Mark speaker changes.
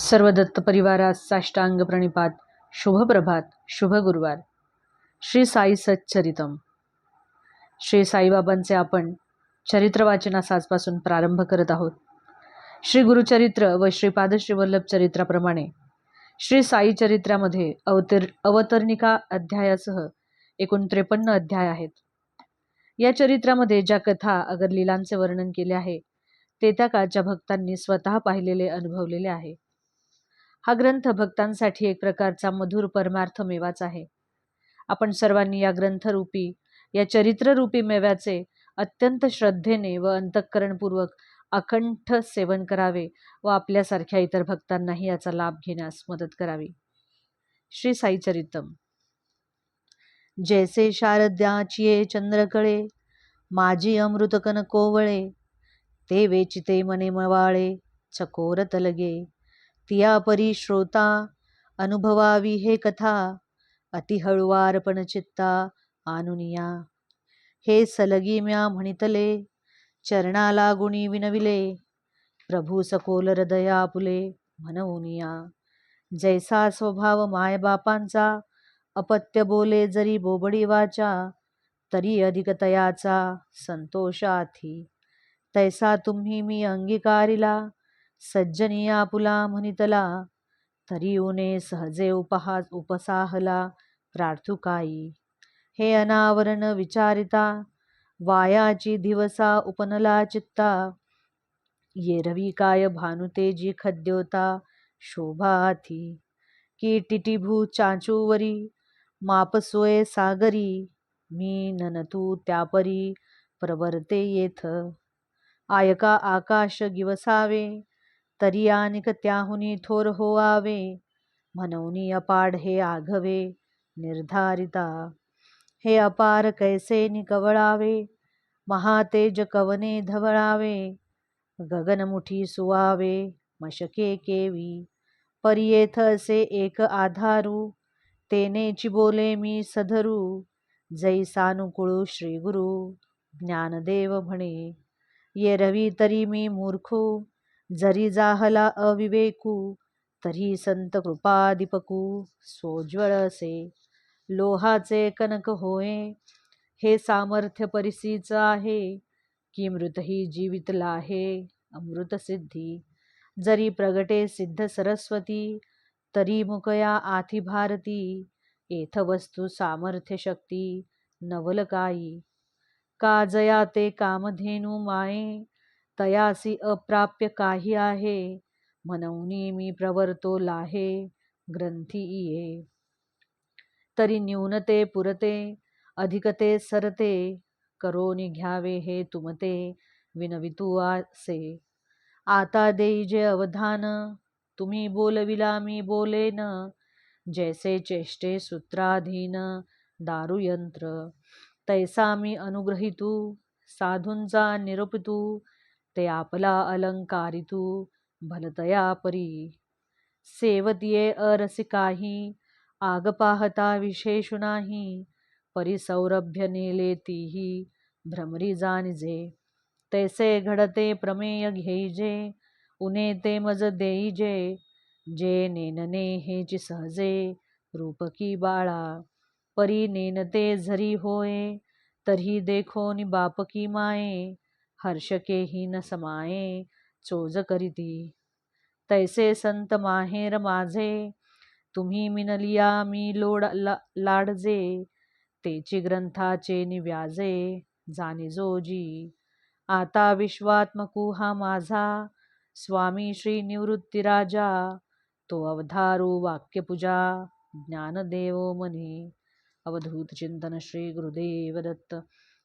Speaker 1: सर्व दत्त परिवारास साष्टांग प्रणिपात शुभप्रभात शुभ गुरुवार. श्री साई सच्चरितम श्री साईबाबांचे आपण चरित्र वाचनास आजपासून प्रारंभ करत आहोत. श्री गुरुचरित्र व श्रीपाद श्रीवल्लभ चरित्राप्रमाणे श्री साई चरित्रामध्ये अवतर अवतरणिका अध्यायासह एकूण त्रेपन्न अध्याय आहेत. या चरित्रामध्ये ज्या कथा अगर लीलांचे वर्णन केले आहे ते त्या काळच्या भक्तांनी स्वतः पाहिलेले अनुभवलेले आहे. हा ग्रंथ भक्तांसाठी एक प्रकारचा मधुर परमार्थ मेवाच आहे. आपण सर्वांनी या ग्रंथरूपी या चरित्ररूपी मेव्याचे अत्यंत श्रद्धेने व अंतःकरणपूर्वक अकंठ सेवन करावे व आपल्यासारख्या इतर भक्तांनाही याचा लाभ घेण्यास मदत करावी. श्री साई चरितम. जैसे शारद्याचिये चंद्रकळे माझी अमृतकन कोवळे ते वेचिते मने मवाळे चकोर तलगे तिया परी श्रोता अनुभवावी हे कथा अतिहळुवारपण चित्ता आनुनिया हे सलगी म्या म्हणितले चरणाला गुणी विनविले प्रभू सकोल हृदया पुले म्हणवनिया. जैसा स्वभाव मायबापांचा अपत्य बोले जरी बोबडी वाचा तरी अधिकतयाचा संतोषाथी तैसा तुम्ही मी अंगीकारिला सज्जनी आपुला म्हणितला तरी उने सहजे उपहा उपसाहला प्रार्थुकाई. हे अनावरण विचारिता वायाची दिवसा उपनला चित्ता. येरवी काय भानुतेजी खद्योता शोभाथी. की टिटिभू चाचूवरी मापसोय सागरी. मी ननतू त्यापरी प्रवर्ते येथ. आयका आकाश गिवसावे तरी आणिक त्याहुनी थोर होआवे म्हणूनी अपाड हे आघवे निर्धारिता हे अपार कैसे निकवळावे महातेज कवने धवळावे गगनमुठी सुवावे मशके केवी परियेथ असे एक आधारू तेनेची बोले मी सधरू जैसानुकुळू श्रीगुरु ज्ञानदेव म्हणे ये रवी तरी मी मूर्खू जरी जाहला अविवेकू तरी संत कृपादिपकू सोज्वळ असे. लोहाचे कनक होय हे सामर्थ्य परिसीच आहे की मृतही जीवितला आहे अमृत सिद्धी. जरी प्रगटे सिद्ध सरस्वती तरी मुकया आथी भारती एथ वस्तू सामर्थ्य शक्ती नवलकाई का जया ते कामधेनू माये तयासी अप्राप्य काही आहे. म्हणून मी प्रवर्तो लाहे ग्रंथी ये तरी न्यूनते पुरते अधिकते सरते करोनी घ्यावे हे तुमते विनवितू आसे. आता देई जे अवधान तुम्ही बोलविला मी बोलेन. जैसे चेष्टे सूत्राधीन दारुयंत्र. तैसा मी अनुग्रहितू साधूंचा निरोपितू ते आपला अलंकारितु भलतया परी. सेवतीये अरसिकाही आग पाहता विशेषु नाही परिसौरभ्य नेले तीही भ्रमरी जाणिजे. तैसे घडते प्रमेय घेईजे उने ते मज देईजे जे नेनने हेची सहजे रूपकी बाळा. परी नेनते झरी होय तरी देखो नि बापकी माये हर्षकेही न समाये चोज करीती तैसे संत माहेर माझे तुम्ही मिनलिया मी लोड ला लाडजे तेची ग्रंथाचे निव्याजे जाणीजोजी आता विश्वात्मकू हा माझा स्वामी श्री निवृत्तीराजा तो अवधारू वाक्यपूजा ज्ञानदेव मनी. अवधूत चिंतन श्री गुरुदेव दत्त